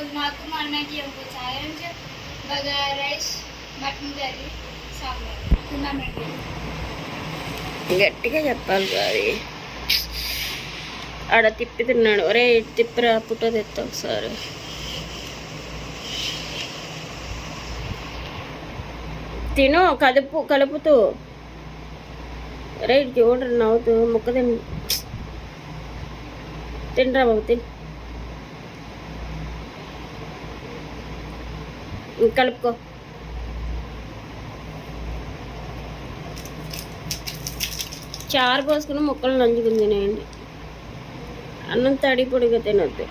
ఈరోజు మాకు మా అన్నకి ఒక challenge bagara rice mutton curry sambar. తిన్నామండి గట్టిగా చెప్పాలి అది ఆడ తిప్పి తిన్నాడు. ఒరే ఇటు తిప్పిరా పుట్ట తెత్తా ఒకసారి తిను కదుపు కలుపుతూ. రైట్ చూడరు నవ్వుతూ ముక్క తిని తినరా బాబు తిని. కలుపుకో. చారు పోసుకుని ముక్కలు నంచుకుని తినేయండి అన్నం తడి పొడిగా తినొద్దు.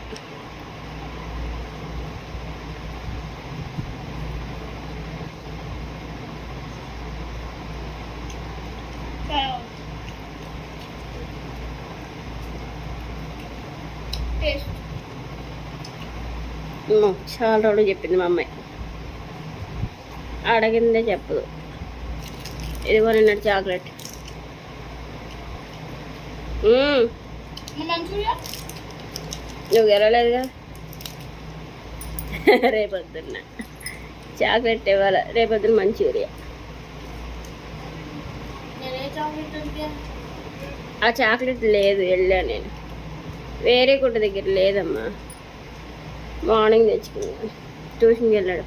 చాలా రోజులు చెప్పింది మా అమ్మాయి. అడిగిందే చెప్పదు. ఇదిగో నిన్నటి చాక్లెట్. నువ్వు మంచూరియా నువ్వు రేపొద్దున్న. చాక్లెట్ ఇవ్వాల? రేపొద్దున మంచూరియా చాక్లెట్ ఆ చాక్లెట్ లేదు వెళ్ళా నేను. వేరే కుట్ట దగ్గర లేదమ్మా. మార్నింగ్ తెచ్చుకున్నాను ట్యూషన్కి వెళ్ళాడు.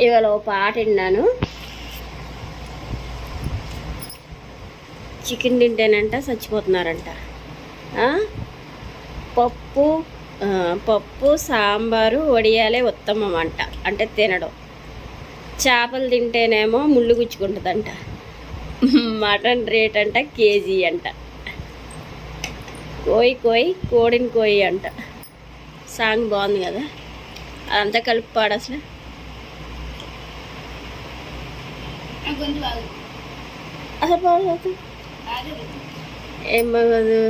ఇవాళ ఓ పాట విన్నాను. చికెన్ తింటేనంట చచ్చిపోతున్నారంట. పప్పు పప్పు సాంబారు వడియాలే ఉత్తమం అంట. అంటే తినడం. చేపలు తింటేనేమో ముళ్ళు గుచ్చుకుంటుందంట. మటన్ రేట్ అంట కేజీ అంట. కోయి కోయి కోడిని కోయి అంట. సాంగ్ బాగుంది కదా? అదంతా కలిపి పాడు అసలు. అసలు ఏం బాగోదు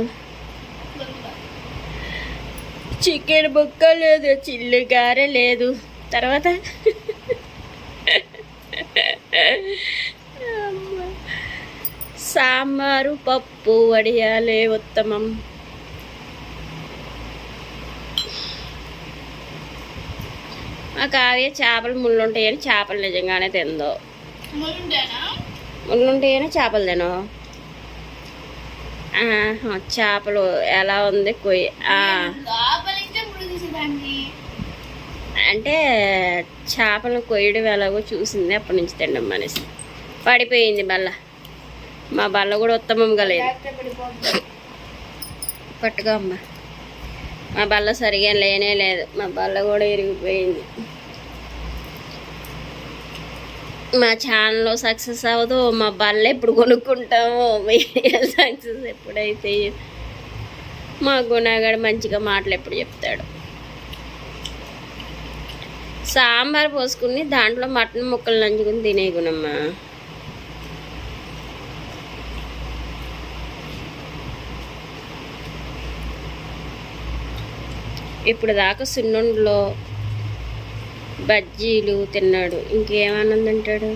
చికెన్ బుక్క లేదు చిల్లు గారె లేదు. తర్వాత. సాంబారు పప్పు వడియాలే ఉత్తమం. మా కావ్య చేపలు ముళ్ళు ఉంటాయని చేపలు నిజంగానే తిందో. ఉంటాయని చేపలు తినో చేపలు ఎలా ఉంది కొయ్యి అంటే చేపలను కొయ్యడం ఎలాగో చూసింది అప్పటి నుంచి తినడం మనిషి పడిపోయింది బల్ల. మా బల్ల కూడా ఉత్తమంగా లేదు. జాగ్రత్త పడిపోతుంది పట్టుకో అమ్మ. మా బల్ల సరిగా లేనే లేదు. మా బల్ల కూడా ఇరిగిపోయింది. మా ఛానల్లో సక్సెస్ అవ్వదు మా బల్ల ఎప్పుడు కొనుక్కుంటాము సక్సెస్ ఎప్పుడైతే మా గుణగాడు మంచిగా మాటలు ఎప్పుడు చెప్తాడు. సాంబార్ పోసుకుని దాంట్లో మటన్ ముక్కలు నంచుకుని తినే గుణమ్మా ఇప్పుడు దాకా సున్నుండలో బజ్జీలు తిన్నాడు. ఇంకేమన్నా తింటాడు?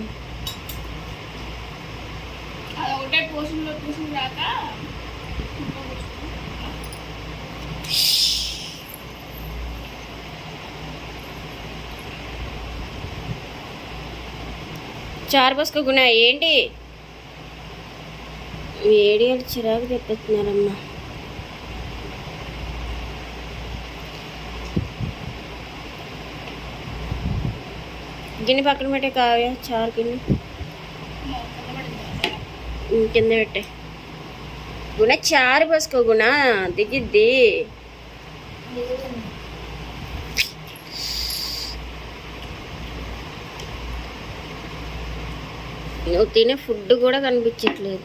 చారు గుణ ఏంటి? వేడియాలు చిరాకు తెప్పిస్తున్నారమ్మా. గిన్నె పక్కన పెట్టే కావ్య చారు గిన్నె. కింద పెట్టే. గుణ చారు పోసుకో గుణ దిగిద్ది. నువ్వు తినే ఫుడ్ కూడా కనిపించట్లేదు.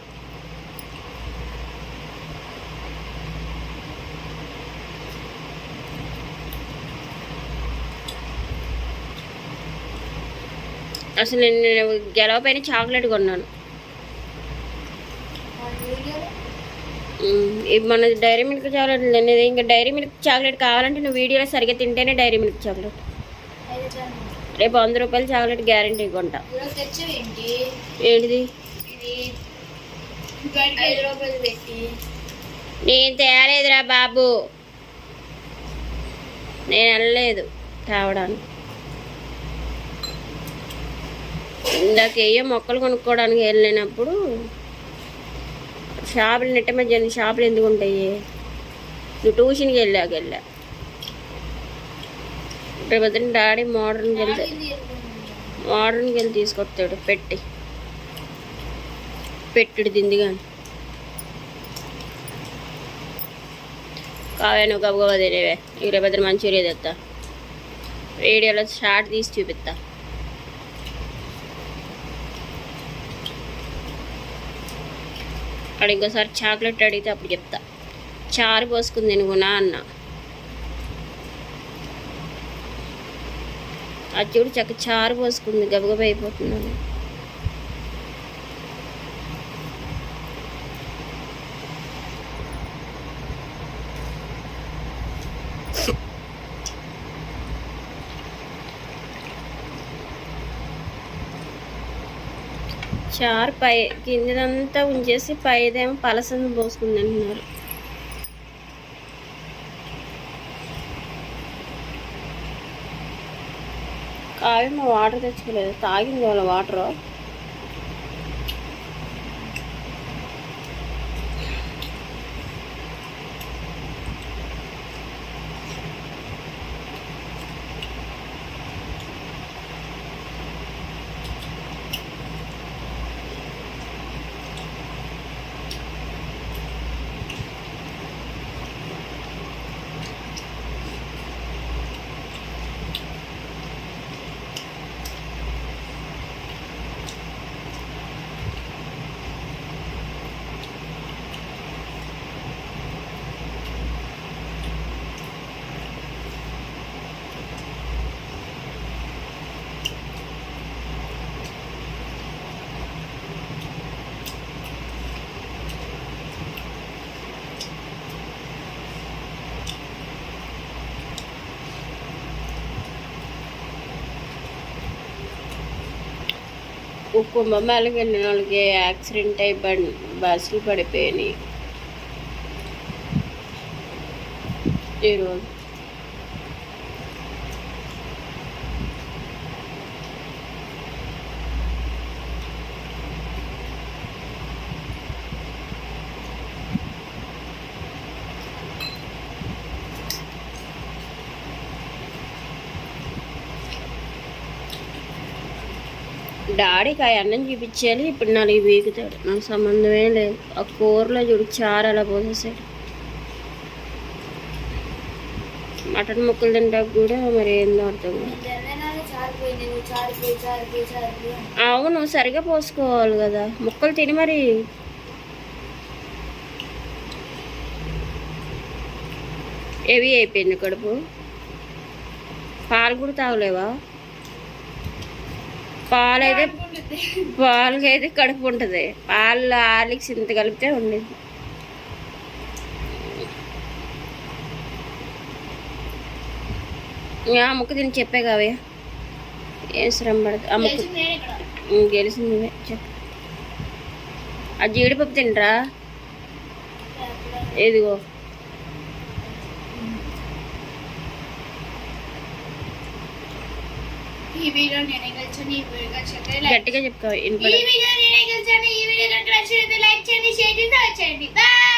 అసలు నేను గెలవపైన చాక్లెట్ కొన్నాను. ఇది మన డైరీ మిల్క్ చాక్లెట్ లేదు ఇంకా డైరీ మిల్క్ చాక్లెట్ కావాలంటే నువ్వు వీడియోలో సరిగ్గా తింటేనే డైరీ మిల్క్ చాక్లెట్. రేపు వంద రూపాయల చాక్లెట్ గ్యారంటీ కొంటా. ఏంటిది? నేను తేలేదురా బాబు. నేను వెళ్ళలేదు తేవడానికి ఇందాక ఏ మొక్కలు కొనుక్కోవడానికి వెళ్ళినప్పుడు షాపులు నెట్ట మధ్య షాపులు ఎందుకు ఉంటాయి? నువ్వు ట్యూషన్కి వెళ్ళాక వెళ్ళా. రేపు పొద్దున్న డాడీ మోడర్న్కి వెళ్తే మోడర్న్కి వెళ్ళి తీసుకొస్తాడు పెట్టి. పెట్టుడు దింది కానీ కావే నువ్వు గబగబా తినేవే. నీకు రేపు పొద్దున మంచూరియా తెస్తా వీడియోలో షార్ట్ తీసి చూపిస్తా. వాడు ఇంకోసారి చాక్లెట్ అడిగితే అప్పుడు చెప్తా. చారు పోసుకుంది నువ్వు అన్న. అది చూడు చక్క చారు పోసుకుంది గబగబ అయిపోతున్నాను చారు పై కిందదంతా ఉంచేసి పైదేమో పలసను పోసుకుంది అంటున్నారు కావేమో వాటర్ తెచ్చుకోలేదు. తాగింది వాళ్ళ వాటరు. కుంభమేళకి వెళ్ళిన వాళ్ళకి యాక్సిడెంట్ అయి బండి బస్సులు పడిపోయినాయి. ఈరోజు డాడీకి ఆ అన్నం చూపించాలి. ఇప్పుడు నాలుగు వీగుతాడు. నాకు సంబంధమే లేదు. ఆ కూరలో చూడు చారు అలా పోసేసాడు. మటన్ ముక్కలు తింటాక కూడా మరి ఏందో అర్థం అవును సరిగా పోసుకోవాలి కదా. ముక్కలు తిని మరి. ఏవి అయిపోయింది కడుపు? పాలు కూడా తాగలేవా? పాలైతే పాలకైతే కడుపు ఉంటుంది. పాలు ఆలిక్స్ ఇంత కలిపితే ఉండేది ఆ ముక్క తిని చెప్పే కావే ఏం శ్రమ పడుతుంది ఆ ముక్క గెలిచింది చెప్పు. ఆ జీడిపప్పు తినరా? ఇదిగో. ఈ వీడియో నేనే గెలిచాను ఈ వీడియో గెలిచాను గట్టిగా చెప్పుకో ఈ వీడియో నేనే గెలిచాను ఈ వీడియో కనుక నచ్చినట్లయితే లైక్ చేయండి షేర్ చేయండి సబ్స్క్రైబ్ చేయండి Bye.